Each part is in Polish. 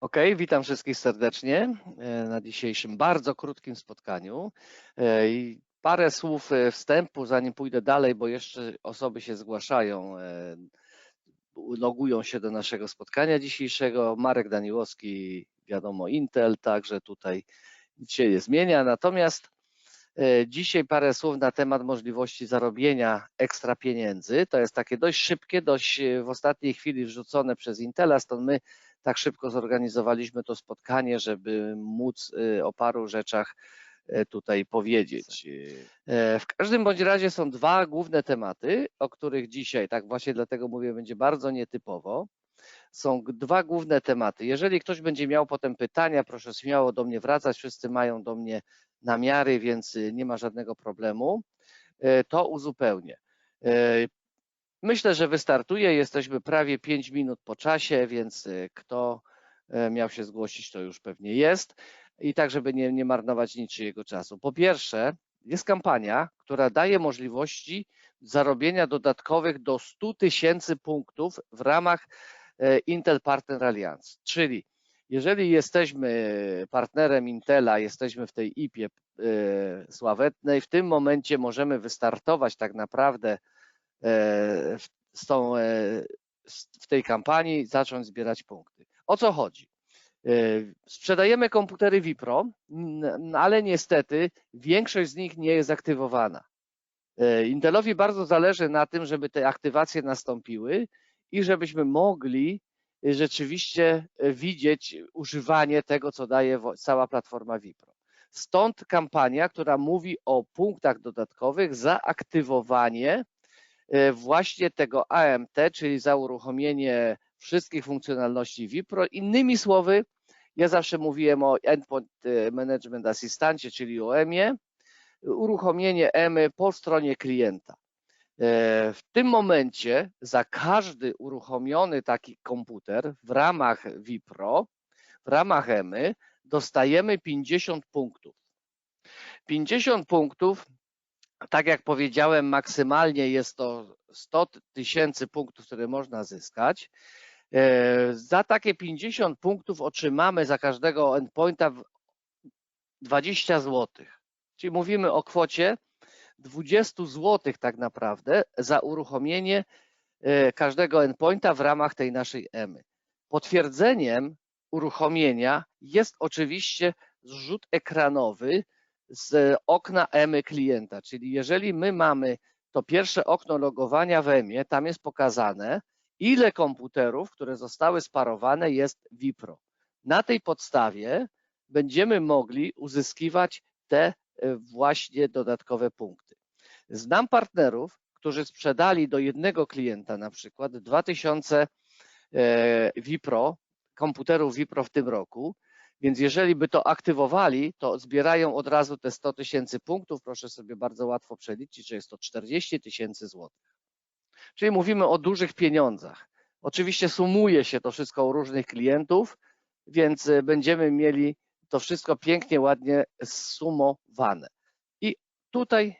Ok, witam wszystkich serdecznie e, na dzisiejszym bardzo krótkim spotkaniu. E, I parę słów e, wstępu, zanim pójdę dalej, bo jeszcze osoby się zgłaszają, logują się do naszego spotkania dzisiejszego. Marek Daniłowski, wiadomo, Intel, także tutaj nic się nie zmienia. Natomiast dzisiaj parę słów na temat możliwości zarobienia ekstra pieniędzy. To jest takie dość szybkie, dość w ostatniej chwili wrzucone przez Intela, stąd my tak szybko zorganizowaliśmy to spotkanie, żeby móc y, o paru rzeczach y, tutaj powiedzieć. E, w każdym bądź razie są dwa główne tematy, o których dzisiaj, tak właśnie dlatego mówię, będzie bardzo nietypowo. Są dwa główne tematy. Jeżeli ktoś będzie miał potem pytania, proszę śmiało do mnie wracać. Wszyscy mają do mnie namiary, więc y, nie ma żadnego problemu. To uzupełnię. Myślę, że wystartuje. Jesteśmy prawie 5 minut po czasie, więc y, kto e, miał się zgłosić, to już pewnie jest. I tak, żeby nie, nie marnować niczyjego czasu. Po pierwsze, jest kampania, która daje możliwości zarobienia dodatkowych do 100 tysięcy punktów w ramach e, Intel Partner Alliance. Czyli jeżeli jesteśmy partnerem Intela, jesteśmy w tej IP-ie sławetnej, w tym momencie możemy wystartować tak naprawdę z tą, e, w tej kampanii zacząć zbierać punkty. O co chodzi? E, sprzedajemy komputery Vipro, ale niestety większość z nich nie jest aktywowana. Intelowi bardzo zależy na tym, żeby te aktywacje nastąpiły i żebyśmy mogli rzeczywiście widzieć używanie tego, co daje cała platforma Vipro. Stąd kampania, która mówi o punktach dodatkowych za aktywowanie E, właśnie tego AMT, czyli za uruchomienie wszystkich funkcjonalności Vipro. Innymi słowy, ja zawsze mówiłem o Endpoint e, Management Assistancie, czyli o EMie, uruchomienie EMY po stronie klienta. E, w tym momencie za każdy uruchomiony taki komputer w ramach Vipro, w ramach EMY dostajemy 50 punktów. 50 punktów tak jak powiedziałem, maksymalnie jest to 100 tysięcy punktów, które można zyskać. E, za takie 50 punktów otrzymamy za każdego endpointa 20 zł. Czyli mówimy o kwocie 20 zł tak naprawdę za uruchomienie e, każdego endpointa w ramach tej naszej EMY. Potwierdzeniem uruchomienia jest oczywiście zrzut ekranowy z okna EMY klienta, czyli jeżeli my mamy to pierwsze okno logowania w EMie, tam jest pokazane, ile komputerów, które zostały sparowane jest Vipro. Na tej podstawie będziemy mogli uzyskiwać te e, właśnie dodatkowe punkty. Znam partnerów, którzy sprzedali do jednego klienta na przykład 2000 e, Vipro, komputerów Vipro w tym roku więc jeżeli by to aktywowali, to zbierają od razu te 100 tysięcy punktów. Proszę sobie bardzo łatwo przeliczyć, że jest to 40 tysięcy złotych. Czyli mówimy o dużych pieniądzach. Oczywiście sumuje się to wszystko u różnych klientów, więc y, będziemy mieli to wszystko pięknie, ładnie zsumowane. I tutaj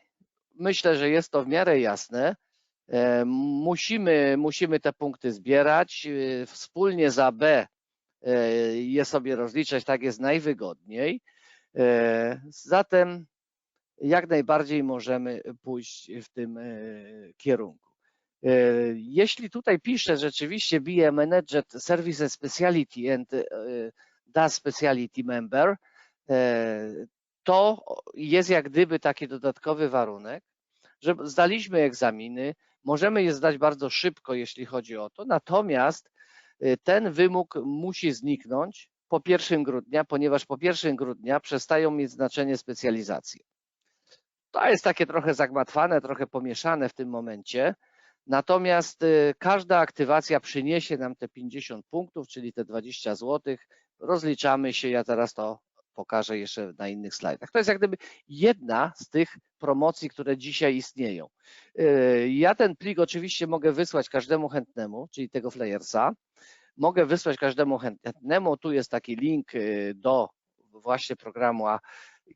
myślę, że jest to w miarę jasne. E, musimy, musimy te punkty zbierać. Y, wspólnie za B E, je sobie rozliczać, tak jest najwygodniej. E, zatem jak najbardziej możemy pójść w tym e, kierunku. Jeśli tutaj piszę rzeczywiście BE Managed Service Speciality and DAS Speciality Member, to jest jak gdyby taki dodatkowy warunek, że zdaliśmy egzaminy, możemy je zdać bardzo szybko, jeśli chodzi o to, natomiast ten wymóg musi zniknąć po 1 grudnia, ponieważ po 1 grudnia przestają mieć znaczenie specjalizacje. To jest takie trochę zagmatwane, trochę pomieszane w tym momencie. Natomiast y, każda aktywacja przyniesie nam te 50 punktów, czyli te 20 zł. Rozliczamy się, ja teraz to pokażę jeszcze na innych slajdach. To jest jak gdyby jedna z tych promocji, które dzisiaj istnieją. Y, ja ten plik oczywiście mogę wysłać każdemu chętnemu, czyli tego flyersa. Mogę wysłać każdemu chętnemu. Tu jest taki link y, do właśnie programu,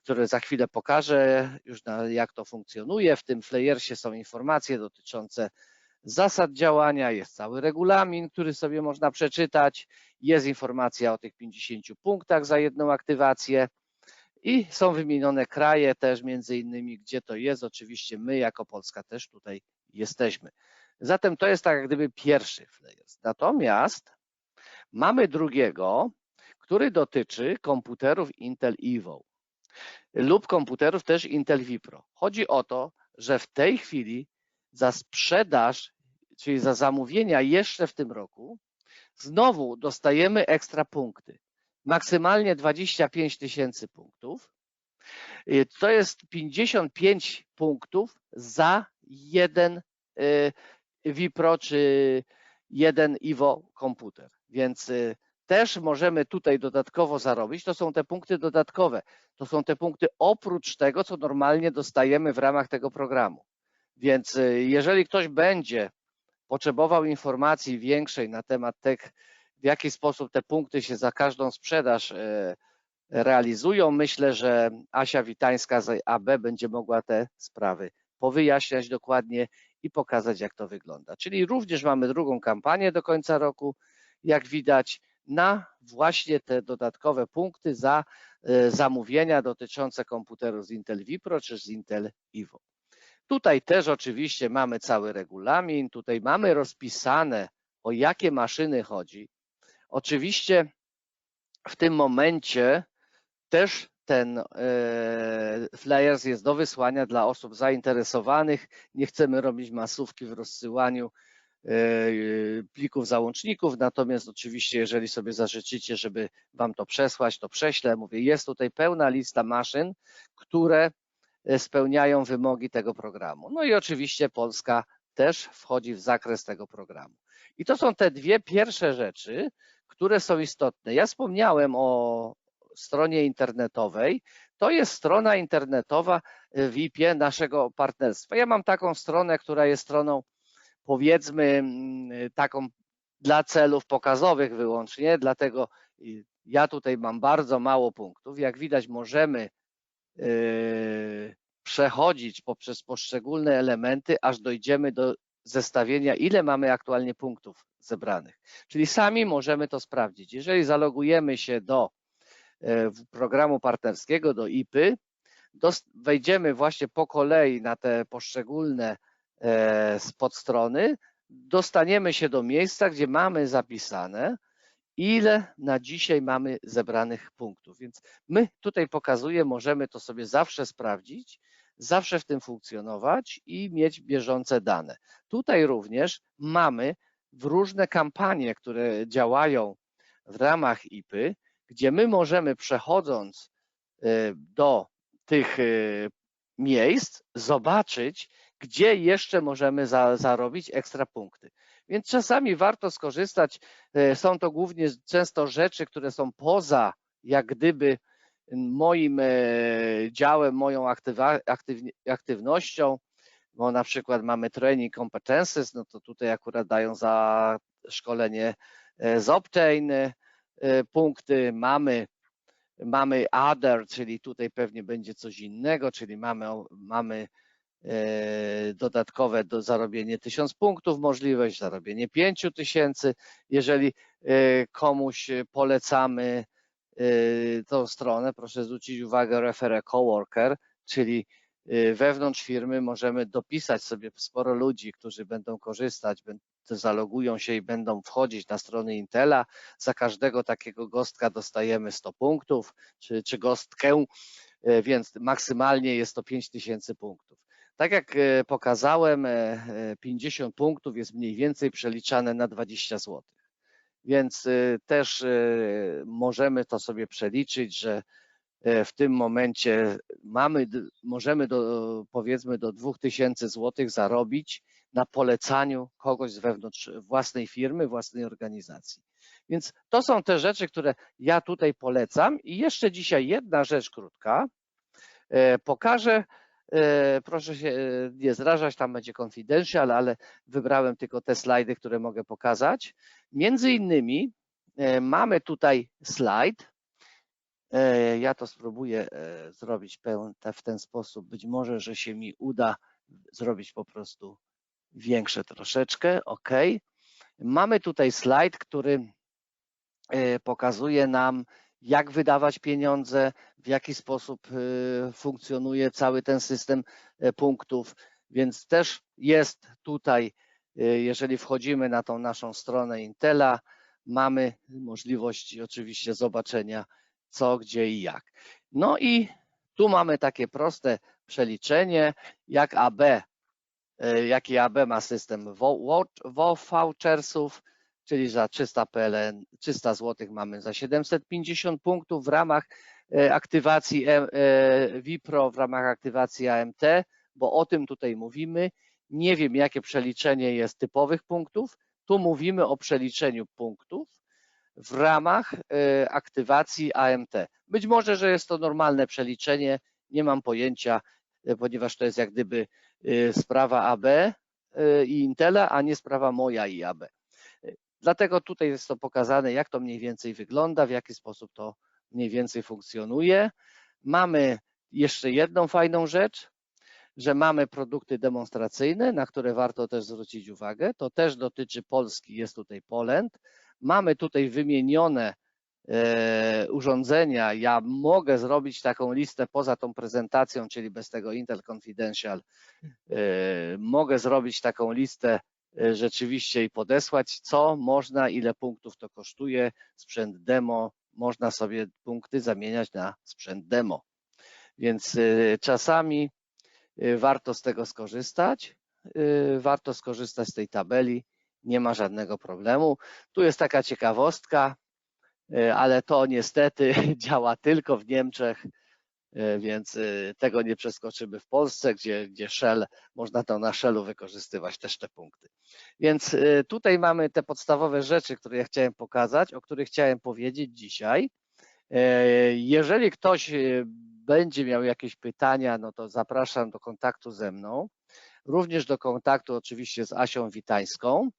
który za chwilę pokażę już na, jak to funkcjonuje. W tym flyersie są informacje dotyczące zasad działania, jest cały regulamin, który sobie można przeczytać, jest informacja o tych 50 punktach za jedną aktywację i są wymienione kraje też między innymi, gdzie to jest. Oczywiście my jako Polska też tutaj jesteśmy. Zatem to jest tak jak gdyby pierwszy flyers. Natomiast mamy drugiego, który dotyczy komputerów Intel Evo lub komputerów też Intel Vipro. Chodzi o to, że w tej chwili za sprzedaż, czyli za zamówienia jeszcze w tym roku, znowu dostajemy ekstra punkty. Maksymalnie 25 tysięcy punktów. Y, To jest 55 punktów za jeden y, Vipro czy jeden Ivo komputer. Więc y, też możemy tutaj dodatkowo zarobić. To są te punkty dodatkowe. To są te punkty oprócz tego, co normalnie dostajemy w ramach tego programu. Więc jeżeli ktoś będzie potrzebował informacji większej na temat tych, w jaki sposób te punkty się za każdą sprzedaż y, realizują, myślę, że Asia Witańska z AB będzie mogła te sprawy powyjaśniać dokładnie i pokazać, jak to wygląda. Czyli również mamy drugą kampanię do końca roku, jak widać, na właśnie te dodatkowe punkty za y, zamówienia dotyczące komputerów z Intel Vipro czy z Intel Evo. Tutaj też oczywiście mamy cały regulamin, tutaj mamy rozpisane o jakie maszyny chodzi. Oczywiście w tym momencie też ten e, flyers jest do wysłania dla osób zainteresowanych. Nie chcemy robić masówki w rozsyłaniu e, plików załączników, natomiast oczywiście jeżeli sobie zażyczycie, żeby Wam to przesłać, to prześlę. Mówię, jest tutaj pełna lista maszyn, które spełniają wymogi tego programu. No i oczywiście Polska też wchodzi w zakres tego programu. I to są te dwie pierwsze rzeczy, które są istotne. Ja wspomniałem o stronie internetowej. To jest strona internetowa w IP naszego partnerstwa. Ja mam taką stronę, która jest stroną powiedzmy mm, taką dla celów pokazowych wyłącznie, dlatego ja tutaj mam bardzo mało punktów. Jak widać możemy przechodzić poprzez poszczególne elementy, aż dojdziemy do zestawienia, ile mamy aktualnie punktów zebranych. Czyli sami możemy to sprawdzić. Jeżeli zalogujemy się do e, programu partnerskiego, do IPy, wejdziemy właśnie po kolei na te poszczególne e, podstrony, dostaniemy się do miejsca, gdzie mamy zapisane, ile na dzisiaj mamy zebranych punktów. Więc my tutaj pokazuję, możemy to sobie zawsze sprawdzić, zawsze w tym funkcjonować i mieć bieżące dane. Tutaj również mamy w różne kampanie, które działają w ramach IPy, gdzie my możemy przechodząc y, do tych y, miejsc zobaczyć, gdzie jeszcze możemy za, zarobić ekstra punkty. Więc czasami warto skorzystać. y, Są to głównie często rzeczy, które są poza jak gdyby moim e, działem, moją aktywa, aktyw, aktywnością, bo na przykład mamy training competences, no to tutaj akurat dają za szkolenie e, z Optane e, punkty, mamy mamy other, czyli tutaj pewnie będzie coś innego, czyli mamy, mamy dodatkowe do zarobienie 1000 punktów, możliwość zarobienie 5000. Jeżeli komuś polecamy Y, tą stronę, proszę zwrócić uwagę referę coworker, czyli wewnątrz firmy możemy dopisać sobie sporo ludzi, którzy będą korzystać, zalogują się i będą wchodzić na strony Intela. Za każdego takiego gostka dostajemy 100 punktów, czy, czy gostkę, więc maksymalnie jest to 5000 punktów. Tak jak pokazałem, 50 punktów jest mniej więcej przeliczane na 20 zł. Więc też możemy to sobie przeliczyć, że w tym momencie mamy, możemy do, powiedzmy do 2000 zł zarobić na polecaniu kogoś z wewnątrz własnej firmy, własnej organizacji. Więc to są te rzeczy, które ja tutaj polecam. I jeszcze dzisiaj jedna rzecz krótka. Pokażę, proszę się nie zrażać, tam będzie confidential, ale wybrałem tylko te slajdy, które mogę pokazać. Między innymi e, mamy tutaj slajd. E, ja to spróbuję e, zrobić w ten sposób. Być może, że się mi uda zrobić po prostu większe troszeczkę, ok. Mamy tutaj slajd, który e, pokazuje nam, jak wydawać pieniądze, w jaki sposób e, funkcjonuje cały ten system e, punktów, więc też jest tutaj, e, jeżeli wchodzimy na tą naszą stronę Intela, mamy możliwość oczywiście zobaczenia co, gdzie i jak. No i tu mamy takie proste przeliczenie, jak AB, jaki AB ma system vouchersów, czyli za 300 PLN, 300 zł mamy za 750 punktów w ramach e, aktywacji e, Wipro, w ramach aktywacji AMT, bo o tym tutaj mówimy. Nie wiem, jakie przeliczenie jest typowych punktów. Tu mówimy o przeliczeniu punktów w ramach e, aktywacji AMT. Być może, że jest to normalne przeliczenie, nie mam pojęcia, ponieważ to jest jak gdyby sprawa AB i Intela, a nie sprawa moja i AB. Dlatego tutaj jest to pokazane, jak to mniej więcej wygląda, w jaki sposób to mniej więcej funkcjonuje. Mamy jeszcze jedną fajną rzecz, że mamy produkty demonstracyjne, na które warto też zwrócić uwagę. To też dotyczy Polski, jest tutaj Poland. Mamy tutaj wymienione e, urządzenia. Ja mogę zrobić taką listę poza tą prezentacją, czyli bez tego Intel Confidential. E, mogę zrobić taką listę rzeczywiście i podesłać, co można, ile punktów to kosztuje. Sprzęt demo, można sobie punkty zamieniać na sprzęt demo. Więc e, czasami e, warto z tego skorzystać. e, Warto skorzystać z tej tabeli, nie ma żadnego problemu. Tu jest taka ciekawostka, e, ale to niestety działa tylko w Niemczech, e, więc e, tego nie przeskoczymy w Polsce, gdzie, gdzie Shell, można to na Shellu wykorzystywać też te punkty. Więc e, tutaj mamy te podstawowe rzeczy, które ja chciałem pokazać, o których chciałem powiedzieć dzisiaj. E, Jeżeli ktoś e, będzie miał jakieś pytania, no to zapraszam do kontaktu ze mną, również do kontaktu oczywiście z Asią Witańską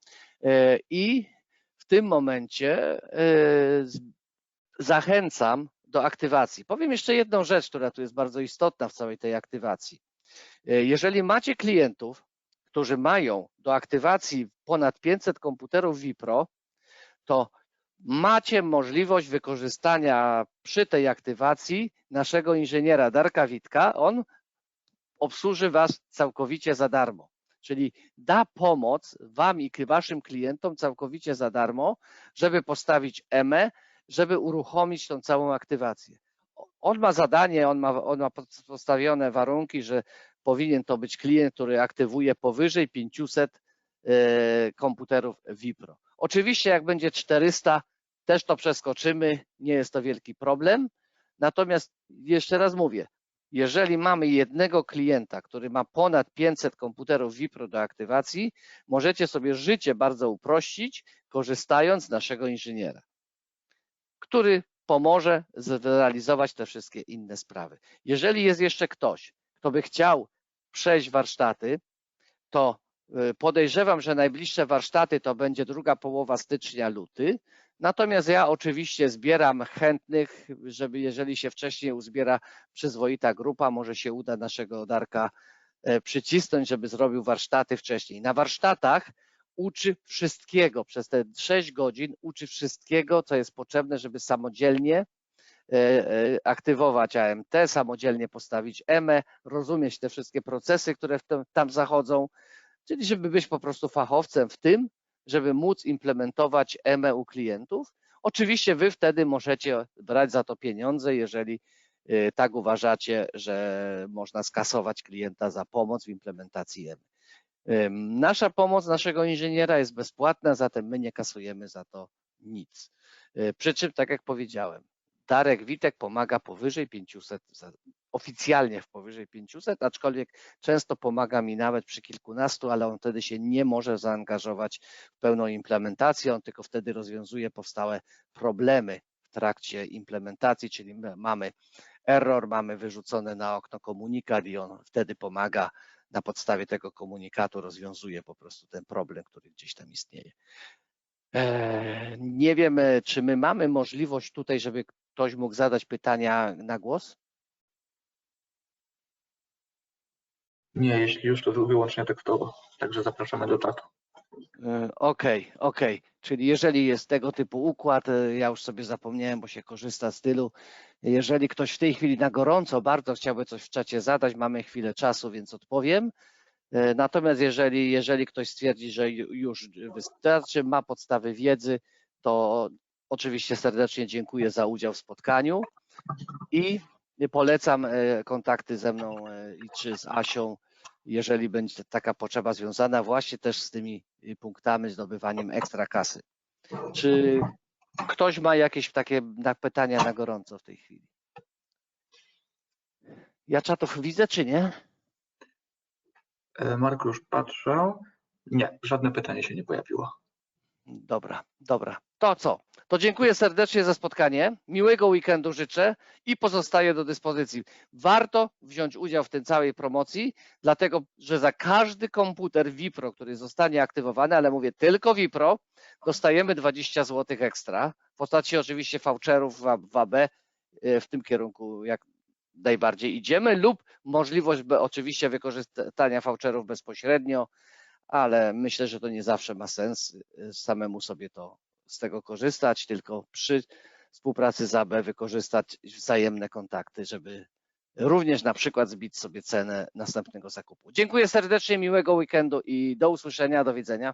E, i w tym momencie e, zachęcam do aktywacji. Powiem jeszcze jedną rzecz, która tu jest bardzo istotna w całej tej aktywacji. E, Jeżeli macie klientów, którzy mają do aktywacji ponad 500 komputerów Wipro, to macie możliwość wykorzystania przy tej aktywacji naszego inżyniera Darka Witka. On obsłuży Was całkowicie za darmo. Czyli da pomoc Wam i Waszym klientom całkowicie za darmo, żeby postawić EME, żeby uruchomić tą całą aktywację. On ma zadanie, on ma, on ma postawione warunki, że powinien to być klient, który aktywuje powyżej 500 e, komputerów Wipro. Oczywiście, jak będzie 400, też to przeskoczymy, nie jest to wielki problem. Natomiast jeszcze raz mówię, jeżeli mamy jednego klienta, który ma ponad 500 komputerów Wipro do aktywacji, możecie sobie życie bardzo uprościć, korzystając z naszego inżyniera, który pomoże zrealizować te wszystkie inne sprawy. Jeżeli jest jeszcze ktoś, kto by chciał przejść warsztaty, to y, podejrzewam, że najbliższe warsztaty to będzie druga połowa stycznia, luty. Natomiast ja oczywiście zbieram chętnych, żeby jeżeli się wcześniej uzbiera przyzwoita grupa, może się uda naszego Darka e, przycisnąć, żeby zrobił warsztaty wcześniej. Na warsztatach uczy wszystkiego, przez te 6 godzin uczy wszystkiego, co jest potrzebne, żeby samodzielnie e, e, aktywować AMT, samodzielnie postawić EME, rozumieć te wszystkie procesy, które tam zachodzą, czyli żeby być po prostu fachowcem w tym, żeby móc implementować EME u klientów. Oczywiście Wy wtedy możecie brać za to pieniądze, jeżeli tak uważacie, że można skasować klienta za pomoc w implementacji EME. Nasza pomoc naszego inżyniera jest bezpłatna, zatem my nie kasujemy za to nic. Y, Przy czym, tak jak powiedziałem, Darek Witek pomaga powyżej 500, za- oficjalnie w powyżej 500, aczkolwiek często pomaga mi nawet przy kilkunastu, ale on wtedy się nie może zaangażować w pełną implementację, on tylko wtedy rozwiązuje powstałe problemy w trakcie implementacji, czyli my mamy error, mamy wyrzucony na okno komunikat i on wtedy pomaga na podstawie tego komunikatu rozwiązuje po prostu ten problem, który gdzieś tam istnieje. Eee, Nie wiem, e, czy my mamy możliwość tutaj, żeby ktoś mógł zadać pytania na głos? Nie, jeśli już to wyłącznie tekstowo. także zapraszamy do czatu. E, Okej, okej. Czyli jeżeli jest tego typu układ, e, ja już sobie zapomniałem, bo się korzysta z tylu. Jeżeli ktoś w tej chwili na gorąco bardzo chciałby coś w czacie zadać, mamy chwilę czasu, więc odpowiem. E, Natomiast jeżeli, jeżeli ktoś stwierdzi, że ju- już wystarczy, ma podstawy wiedzy, to oczywiście serdecznie dziękuję za udział w spotkaniu i polecam kontakty ze mną czy z Asią, jeżeli będzie taka potrzeba związana właśnie też z tymi y, punktami, zdobywaniem ekstra kasy. Czy ktoś ma jakieś takie pytania na gorąco w tej chwili? Ja czatów widzę, czy nie? E, Mark już patrzał. Nie, żadne pytanie się nie pojawiło. Dobra, dobra. To co? To dziękuję serdecznie za spotkanie. Miłego weekendu życzę i pozostaję do dyspozycji. Warto wziąć udział w tej całej promocji, dlatego że za każdy komputer Wipro, który zostanie aktywowany, ale mówię tylko Wipro, dostajemy 20 zł ekstra w postaci oczywiście voucherów w w AB. y, W tym kierunku jak najbardziej idziemy lub możliwość oczywiście wykorzystania voucherów bezpośrednio ale myślę, że to nie zawsze ma sens y, samemu sobie to z tego korzystać, tylko przy współpracy z AB wykorzystać wzajemne kontakty, żeby również na przykład zbić sobie cenę następnego zakupu. Dziękuję serdecznie, miłego weekendu i do usłyszenia, do widzenia.